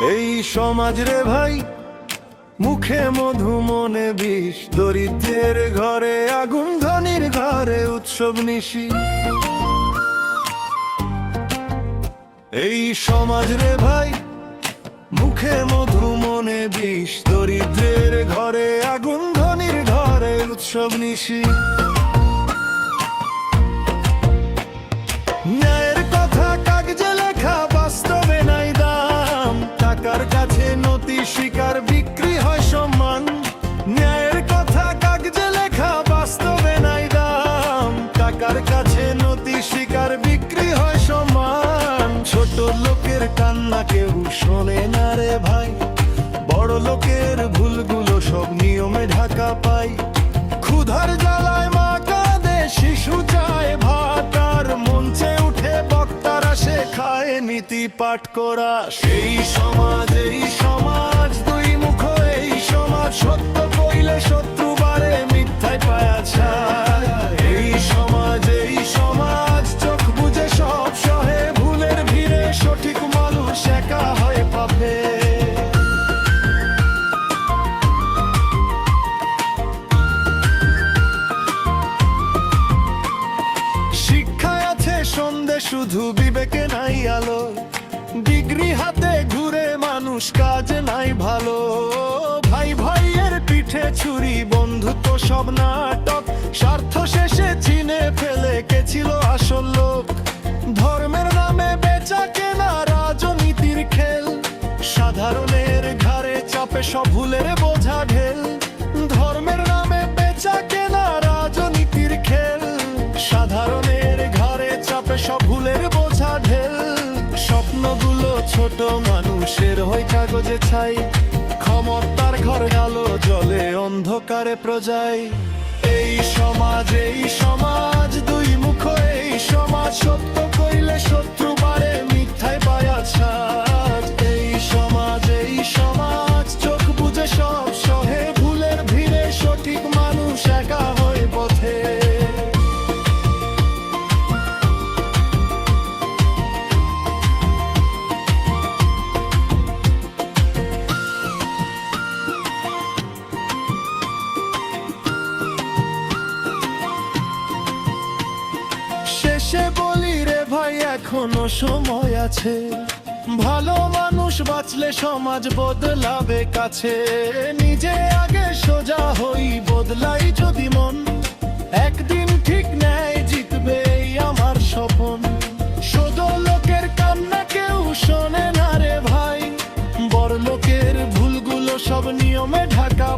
এই সমাজ রে ভাই, মুখে মধু, মনে বিষ, দরিদ্রের ঘরে আগুন, ধনির ঘরে উৎসব নিশি। এই সমাজ রে ভাই, মুখে মধু, মনে বিষ, দরিদ্রের ঘরে আগুন, ধনির ঘরে উৎসব নিশি। টাকার কাছে নতি স্বীকার, বিক্রি হয় সম্মান। ন্যায়ের কথা কাগজে লেখা, বাস্তবে নাই দাম। টাকার কাছে নতি শিকার বিক্রি হয় সম্মান। ছোট লোকের কান্না কেউ শোনে না রে ভাই। বড় লোকের ভুলগুলো সব নিয়মে ঢাকা পাই। ক্ষুধার জ্বালায় পাঠ করা। সেই সমাজ, এই সমাজ, দুই মুখ, এই সমাজ। সত্য কইলে শত্রু বারে মিথ্যায় পায়া ছায় এই সমাজ এই সমাজ, চোখ বুঝে সব সহে। ভুলের ভিড়ে সঠিক মানুষ একা হয় পাবে। শুধু বিবেকে নাই আলো। ডিগ্রি হাতে ঘুরে মানুষ কাজ নাই ভালো। ভাই ভাইয়ের পিঠে ছুরি বন্ধুত্ব সব নাটক। স্বার্থ শেষে চিনে ফেলে কে ছিল আসল লোক? ধর্মের নামে বেচা কেনা রাজনীতির খেল। সাধারণের ঘাড়ে চাপে সব ভুলের বোঝা ঢেল। কাগজে ছাই, ক্ষমতার ঘর আলো জলে অন্ধকারে প্রজাই। এই সমাজ এই সমাজ, দুই মুখ, এই এখনও সময় আছে। ভালো মানুষ বাঁচলে সমাজ বদলাবে কাছে। নিজে আগে সোজা হই, বদলাই যদি মন। একদিন ঠিক ন্যায় জিতবে আমার স্বপন। সদ লোকের কান্না কেউ শোনে না রে ভাই। বড় লোকের ভুলগুলো সব নিয়মে ঢাকা